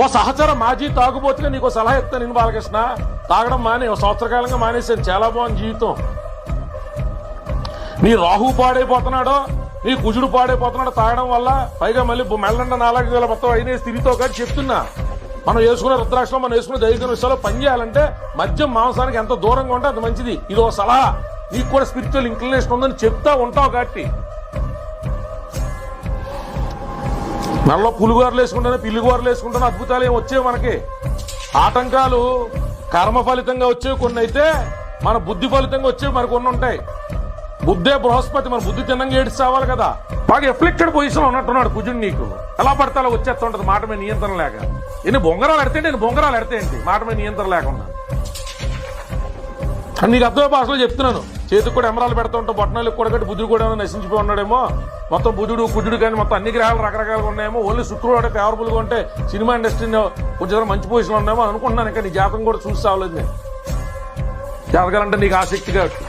ఓ సహచర మాజీ తాగుబోతుగా నీకు సలహా ఇస్తాను నేను బాలకృష్ణ. తాగడం మానే ఓ సంవత్సరకాలంగా మానేసాను చాలా బాగుంది జీవితం. నీ రాహు పాడైపోతున్నాడో నీ కుజుడు పాడైపోతున్నాడో తాగడం వల్ల పైగా మళ్ళీ మెల్లండ నాలుగు వేల మొత్తం అయిన స్థితితో కానీ చెప్తున్నా. మనం వేసుకున్న రుద్రాక్షలో మనం వేసుకున్న దైవిక విషయాల్లో పని చేయాలంటే మద్యం మాంసానికి ఎంత దూరంగా ఉంటే అంత మంచిది. ఇది ఒక సలహా. నీకు కూడా స్పిరిచువల్ ఇంక్లినేషన్ ఉందని చెప్తా ఉంటావు కాబట్టి. నల్ల పులిగోరలు వేసుకుంటాను పిల్లిగోరలు వేసుకుంటాను అద్భుతాలు ఏం వచ్చేవి మనకి? ఆటంకాలు కర్మ ఫలితంగా వచ్చేవి కొన్ని అయితే మన బుద్ధి ఫలితంగా వచ్చేవి మరి కొన్ని ఉంటాయి. బుద్ధే బృహస్పతి మన బుద్ధి తిన్నంగా ఏడ్చి చావాలి కదా. బాగా ఎఫ్లిక్టెడ్ పొజిషన్ ఉన్నట్టున్నాడు కుజుడు నీకు. ఎలా పడితే అలా వచ్చేస్తుంటది మాట మీద నియంత్రణ లేక. ఎన్ని బొంగరాలు ఎడితే నేను బొంగరాలు ఎడితే ఏంటి? మాట మీద నియంత్రణ లేకుండా. అని నీకు అర్థమే భాషలో చెప్తున్నాను. చేతికి కూడా ఎమరాలు పెడతా ఉంటాం బొట్టనాలు కూడా కట్టి బుద్ధుడు కూడా నశించిపోయి ఉన్నాడేమో. మొత్తం బుధుడు కుజుడు కానీ మొత్తం అన్ని గ్రహాలు రకరకాలుగా ఉన్నాయేమో. ఓన్లీ శుక్రుడు ఫేవరబుల్గా ఉంటే సినిమా ఇండస్ట్రీని కొంచెం మంచి పొజిషన్ ఉన్నామో అనుకుంటున్నాను. ఇంకా నీ జాతకం కూడా చూసి చావలేదు నేను. జరగాలంటే నీకు ఆసక్తి కాబట్టి.